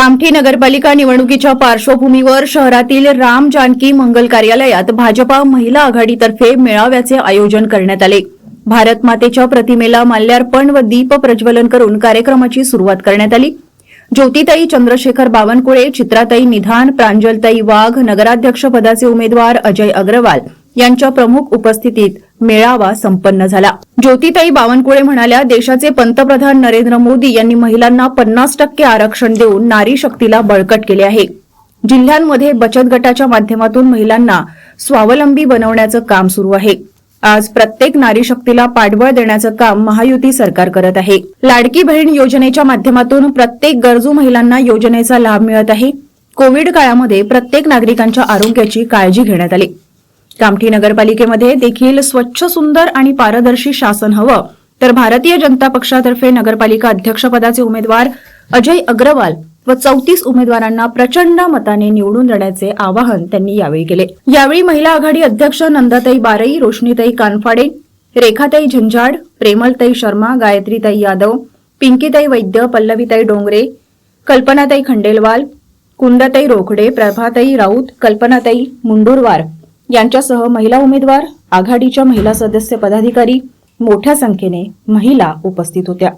कामठी नगरपालिका निवडणुकीच्या पार्श्वभूमीवर शहरातील राम जानकी मंगल कार्यालयात भाजपा महिला आघाडीतर्फे मेळाव्याचे आयोजन करण्यात आले. भारत मातेच्या प्रतिमेला माल्यार्पण व दीप प्रज्वलन करून कार्यक्रमाची सुरुवात करण्यात आली. ज्योतिताई चंद्रशेखर बावनकुळे चित्राताई निधान प्रांजलताई वाघ नगराध्यक्षपदाचे उमेदवार अजय अग्रवाल यांच्या प्रमुख उपस्थितीत मेळावा संपन्न झाला. ज्योतिताई बावनकुळे म्हणाल्या देशाचे पंतप्रधान नरेंद्र मोदी यांनी महिलांना पन्नास टक्के आरक्षण देऊन नारी शक्तीला बळकट केले आहे. जिल्ह्यांमध्ये बचत गटाच्या माध्यमातून महिलांना स्वावलंबी बनवण्याचं काम सुरू आहे. आज प्रत्येक नारी शक्तीला पाठबळ देण्याचं काम महायुती सरकार करत आहे. लाडकी बहीण योजनेच्या माध्यमातून प्रत्येक गरजू महिलांना योजनेचा लाभ मिळत आहे. कोविड काळामध्ये प्रत्येक नागरिकांच्या आरोग्याची काळजी घेण्यात आली. कामठी नगरपालिकेमध्ये देखील स्वच्छ सुंदर आणि पारदर्शी शासन हवं. तर भारतीय जनता पक्षातर्फे नगरपालिका अध्यक्षपदाचे उमेदवार अजय अग्रवाल व चौतीस उमेदवारांना प्रचंड मताने निवडून देण्याचे आवाहन त्यांनी यावेळी केले. यावेळी महिला आघाडी अध्यक्ष नंदाताई बारई रोशनीताई कानफाडे रेखाताई झंझाड प्रेमलताई शर्मा गायत्रीताई यादव पिंकीताई वैद्य पल्लवीताई डोंगरे कल्पनाताई खंडेलवाल कुंदाताई रोखडे प्रभाताई राऊत कल्पनाताई मुंडुरवार यांच्यासह महिला उमेदवार आघाडीच्या महिला सदस्य पदाधिकारी मोठ्या संख्येने महिला उपस्थित होत्या.